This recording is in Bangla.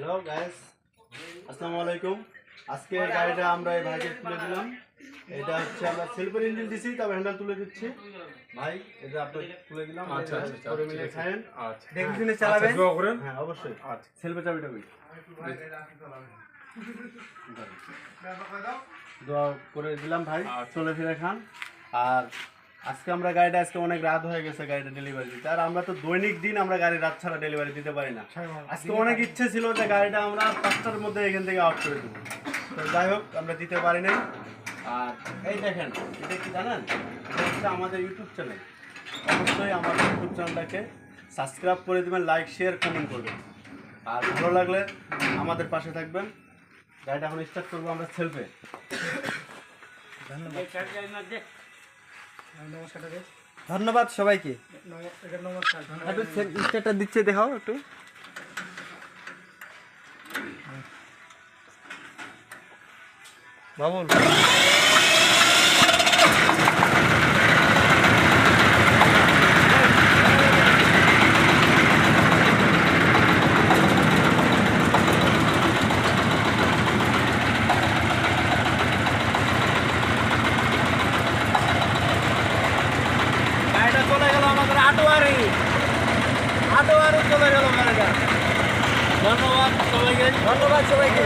হ্যালো গাইস আসসালামু আলাইকুম আজকে গাড়িটা আমরা এই ভাইকে তুলে দিলাম। এটা হচ্ছে আমরা সেলফের ইঞ্জিন দিছি তবে হ্যান্ডেল তুলে দিচ্ছি। ভাই এটা আপনাকে তুলে দিলাম। আচ্ছা, আচ্ছা, আচ্ছা, করে ঠিক মিলে। খায়েন আচ্ছা দেখে শুনে আচ্ছা, চালাবেন। দোয়া করেন। হ্যাঁ অবশ্যই। আচ্ছা সেলফের চাবিটা কই দোয়া করে দিলাম ভাই। আচ্ছা। চলে ফিরে খান। আর আজকে আমরা গাড়িটা আজকে অনেক রাত হয়ে গেছে গাড়িটা ডেলিভারি দিতে। আর আমরা তো দৈনিক দিন আমরা গাড়ি রাত ছাড়া ডেলিভারি দিতে পারি না। আজকে অনেক ইচ্ছে ছিল যে গাড়িটা আমরা পাঁচটার মধ্যে এখান থেকে আউট করে দেবো। তো যাই হোক আমরা দিতে পারি নাই। আর এই দেখেন এটা কি জানেন? এটা হচ্ছে আমাদের ইউটিউব চ্যানেল অবশ্যই আমাদের ইউটিউব চ্যানেলটাকে সাবস্ক্রাইব করে দেবেন লাইক শেয়ার কমেন্ট করবেন। আর ভালো লাগলে আমাদের পাশে থাকবেন। গাড়িটা এখন স্টার্ট করব আমরা সেলফে ধন্যবাদ সবাইকে। একটু স্টেটটা দিচ্ছে দেখাও একটু। বাবুল গাড়িটা চলে গেল আমাদের আটোয়ারি আটোয়ারি চলে গেল গাড়িটা ধন্যবাদ সবাইকে। ধন্যবাদ সবাইকে।